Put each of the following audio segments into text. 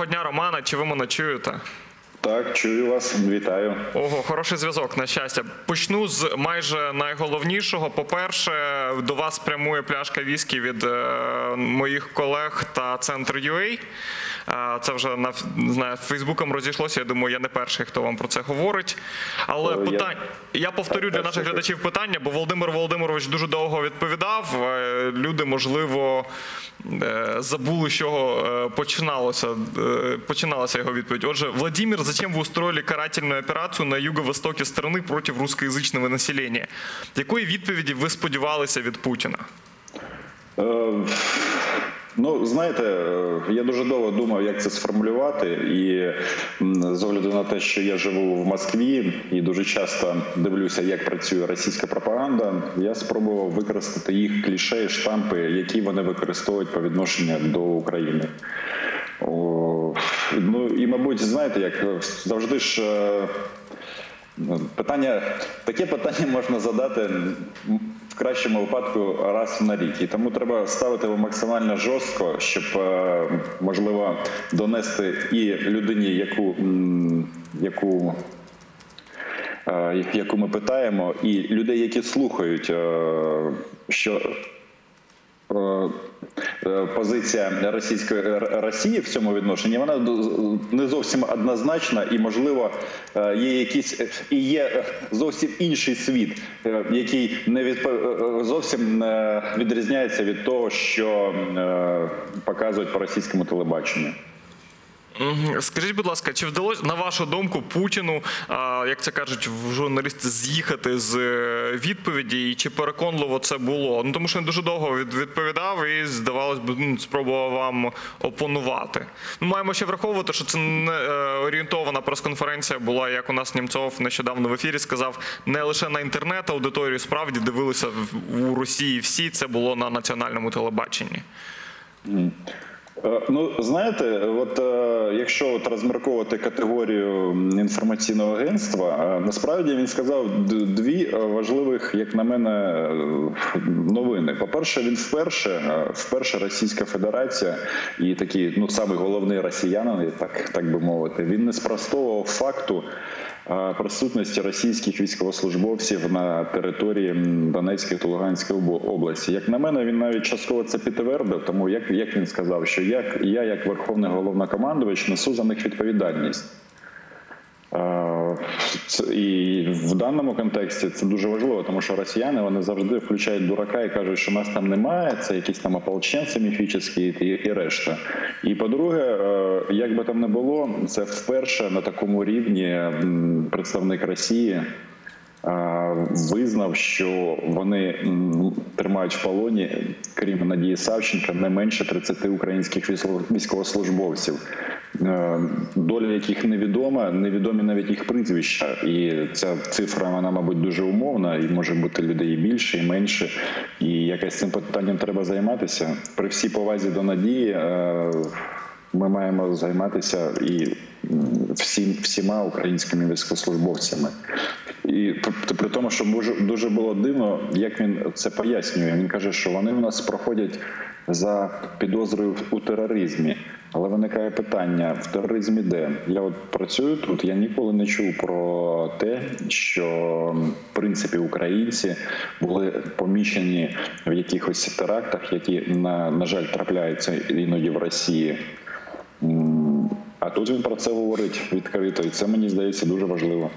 Доброго дня, Романа. Чи ви мене чуєте? Так, чую вас, вітаю. Ого, хороший зв'язок, на щастя. Почну з майже найголовнішого. По-перше, до вас прямує пляшка віскі від е, моїх колег та центр UA. Е, Це вже на знаю, Фейсбуком розійшлося. Я думаю, я не перший, хто вам про це говорить. Але Е, я- я повторю для наших глядачів питання, бо Володимир Володимирович дуже довго відповідав. Е, Люди, можливо, забули, з чого починалося, починалася його відповідь. Отже, Владимир, зачем вы устроили карательную операцию на юго-востоке страны против русскоязычного населения? Якої відповіді ви сподівалися від Путіна? Е, ну, знаєте, е, я дуже довго думав, як це сформулювати, і м, з огляду на те, що я живу в Москві і дуже часто дивлюся, як працює російська пропаганда, я спробував використати їх кліше і штампи, які вони використовують по відношенню до України. О, ну і мабуть, знаєте, як завжди ж. е, Питання таке питання можна задати в кращому випадку раз на рік, і тому треба ставити його максимально жорстко, щоб е, можливо донести і людині, яку яку. е, Яку ми питаємо, і людей, які слухають, що позиція російської Росії в цьому відношенні вона не зовсім однозначна, і можливо е, є якісь і є е, зовсім інший світ, е, який не е, зовсім не відрізняється від того, що е, показують по російському телебаченню. Скажіть, будь ласка, чи вдалося на вашу думку Путіну, як це кажуть журналісти, з'їхати з е, відповіді, і чи переконливо це було? Ну тому що він дуже довго відповідав і здавалось би, ну, спробував вам опонувати. Ну, маємо ще враховувати, що це не е, орієнтована прес-конференція була, як у нас Німцов нещодавно в ефірі сказав, не лише на інтернет аудиторію, справді дивилися у Росії всі. Це було на національному телебаченні. Е, Ну, знаєте, от е, якщо от розмірковувати категорію інформаційного агентства, е, насправді він сказав дві важливих, як на мене, новини. По-перше, він вперше, вперше Російська Федерація і такий, ну самий головний росіянин, так, так би мовити, він не спростовував факту. Присутності російських військовослужбовців на території Донецької та Луганської обла- області, як на мене, він навіть частково це підтвердив. Тому як, як він сказав, що як я, як верховний головнокомандувач, несу за них відповідальність. Е, І в даному контексті це дуже важливо, тому що росіяни вони завжди включають дурака і кажуть, що нас там немає, це якісь там ополченці міфічні і, і решта. І по-друге, е, як би там не було, це вперше на такому рівні представник Росії. е, Визнав, що вони тримають в полоні, крім Надії Савченка, не менше 30 українських військово- військовослужбовців, доля яких невідома, невідомі навіть їх прізвища. І ця цифра, вона, мабуть, дуже умовна, і може бути людей і більше, і менше. І якось цим питанням треба займатися. При всій повазі до надії. е, Ми маємо займатися і всім всіма українськими військовослужбовцями. І при, тому, що дуже було дивно, як він це пояснює. Він каже, що вони у нас проходять за підозрою у тероризмі. Але виникає питання: в тероризмі де? Я от працюю тут, я ніколи не чув про те, що в принципі українці були поміщені в якихось терактах, які на, на жаль трапляються іноді в Росії. А тут він про це говорить відкрито, і це мені здається дуже важливо.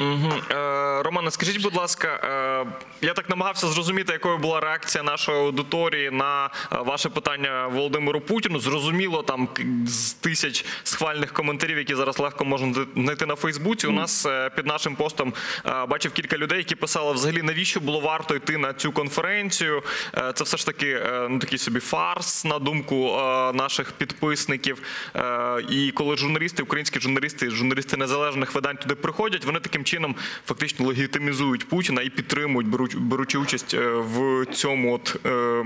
Угу. Е, Романе, скажіть, будь ласка, е, я так намагався зрозуміти, якою була реакція нашої аудиторії на е, ваше питання Володимиру Путіну. Зрозуміло, там з тисяч схвальних коментарів, які зараз легко можна знайти- знайти на Фейсбуці. У нас е, під нашим постом е, бачив кілька людей, які писали взагалі, навіщо було варто йти на цю конференцію. Е, Це все ж таки е, ну такий собі фарс на думку е, наших підписників. Е, І коли журналісти, українські журналісти, журналісти незалежних видань туди приходять, вони таким чином фактично легітимізують Путіна і підтримують, беручи участь е, в цьому от. е,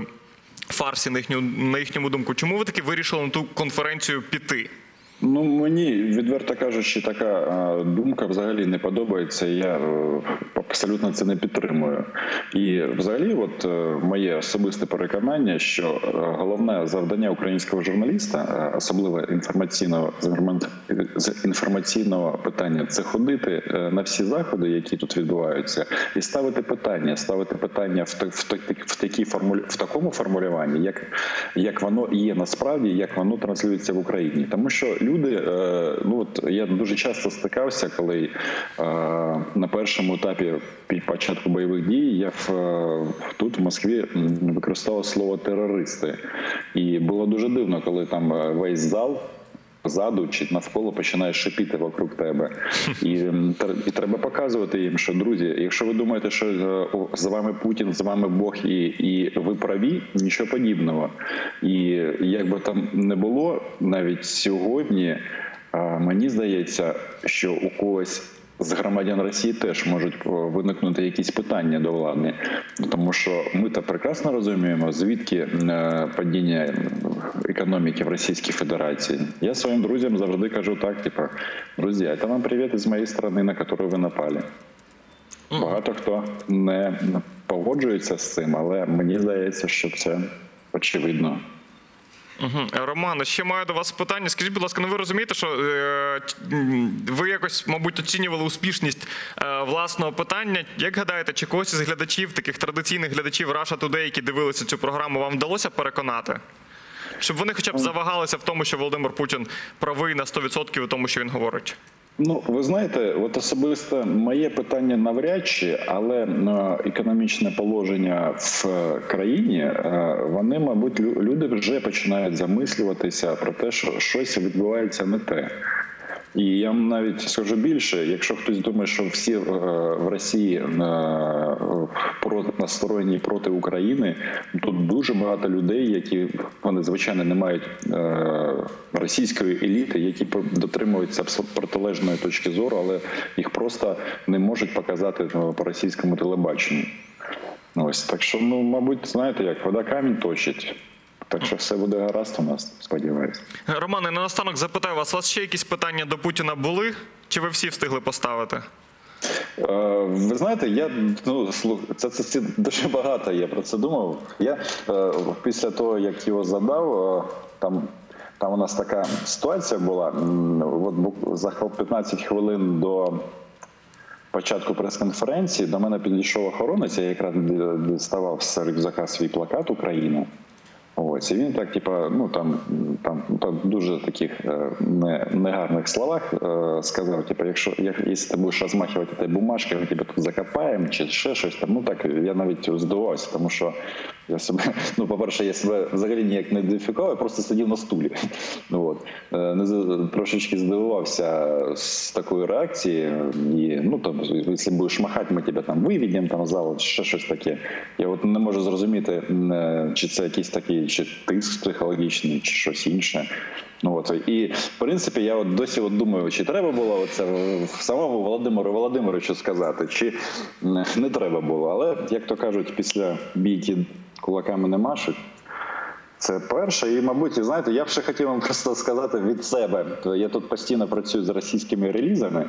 Фарсі на їхню на їхньому думку. Чому ви таки вирішили на ту конференцію піти? Ну мені відверто кажучи, така е, думка взагалі не подобається. Я е, абсолютно це не підтримую. І взагалі, от е, моє особисте переконання, що головне завдання українського журналіста, особливо інформаційного з інформаційного питання, це ходити на всі заходи, які тут відбуваються, і ставити питання, ставити питання в, в, в, такій формулі, в такому формулюванні, як, як воно є насправді, як воно транслюється в Україні. Тому що люди, е, ну от я дуже часто стикався, коли е, на першому етапі початку бойових дій я в, е, тут в Москві використовував слово терористи, і було дуже дивно, коли там весь зал. Ззаду чи навколо починає шипіти вокруг тебе, і, і треба показувати їм, що друзі, якщо ви думаєте, що з вами Путін, з вами Бог, і, і ви праві, нічого подібного. І як би там не було, навіть сьогодні мені здається, що у когось. З громадян Росії теж можуть виникнути якісь питання до влади, тому що ми то прекрасно розуміємо, звідки е, падіння економіки в Російській Федерації. Я своїм друзям завжди кажу так: типу, друзі, це вам привіт із моєї сторони, на яку ви напали. Багато хто не погоджується з цим, але мені здається, що це очевидно. Угу. Роман, ще маю до вас питання. Скажіть, будь ласка, ну ви розумієте, що е, ви якось, мабуть, оцінювали успішність е, власного питання. Як гадаєте, чи когось із глядачів, таких традиційних глядачів Russia Today, які дивилися цю програму, вам вдалося переконати? Щоб вони хоча б завагалися в тому, що Володимир Путін правий на 100% у тому, що він говорить. Ну, ви знаєте, от особисто моє питання навряд чи, але е, економічне положення в е, країні, е, вони, мабуть, лю- люди вже починають замислюватися про те, що щось відбувається не те. І я навіть скажу більше, якщо хтось думає, що всі е, в Росії е, настроєні проти України, тут дуже багато людей, які вони звичайно не мають е, російської еліти, які дотримуються протилежної точки зору, але їх просто не можуть показати по російському телебаченню. Ось так що, ну мабуть, знаєте, як вода камінь точить. Так що все буде гаразд у нас, сподіваюся. Романе, наостанок запитаю вас, у вас ще якісь питання до Путіна були? Чи ви всі встигли поставити? Е, Ви знаєте, я ну слух, це, це, це дуже багато. Я про це думав. Я е, після того, як його задав, е, там. Там у нас така ситуація була. От за 15 хвилин до початку прес-конференції до мене підійшов охоронець, я якраз діставав з рюкзака свій плакат Україна. Ось і він так, типа, ну там там по дуже таких е, не, негарних словах е, сказав: типа, якщо як, якщо ти будеш розмахувати цією бумажкою, ми тебе тут закопаємо, чи ще щось там. Ну так я навіть здивувався, тому що я себе, ну, по-перше, я себе взагалі ніяк не ідентифікував, я просто сидів на стулі. От. Е, Не трошечки здивувався з такої реакції. І, ну, там, якщо будеш махати, ми тебе там виведемо там зал, ще щось таке. Я от не можу зрозуміти, е, чи це якийсь такий чи тиск психологічний, чи щось інше. Ну, от. І, в принципі, я от досі от думаю, чи треба було це самому Володимиру Володимировичу сказати, чи не треба було. Але, як то кажуть, після бійки кулаками не машуть. Це перше, і мабуть, і знаєте, я б ще хотів вам просто сказати від себе. Я тут постійно працюю з російськими релізами.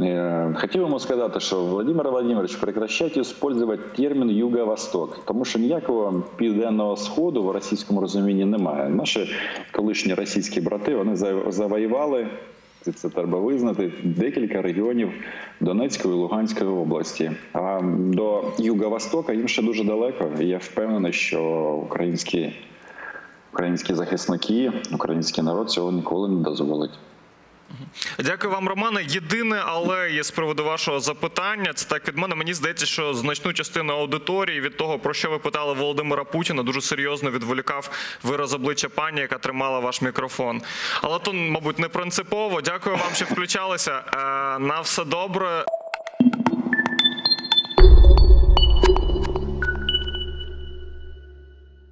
Е, Хотів йому сказати, що Володимир Володимирович, прекращайте использовать термін Юго-Восток, тому що ніякого південного сходу в російському розумінні немає. Наші колишні російські брати вони за- завоювали. Це треба визнати декілька регіонів Донецької і Луганської області. А до Юго-Востока їм ще дуже далеко. І я впевнений, що українські українські захисники, український народ цього ніколи не дозволить. Дякую вам, Романе. Єдине, але є з приводу вашого запитання. Це так від мене. Мені здається, що значну частину аудиторії від того, про що ви питали Володимира Путіна, дуже серйозно відволікав вираз обличчя пані, яка тримала ваш мікрофон. Але то, мабуть, не принципово. Дякую вам, що включалися. Е, На все добре.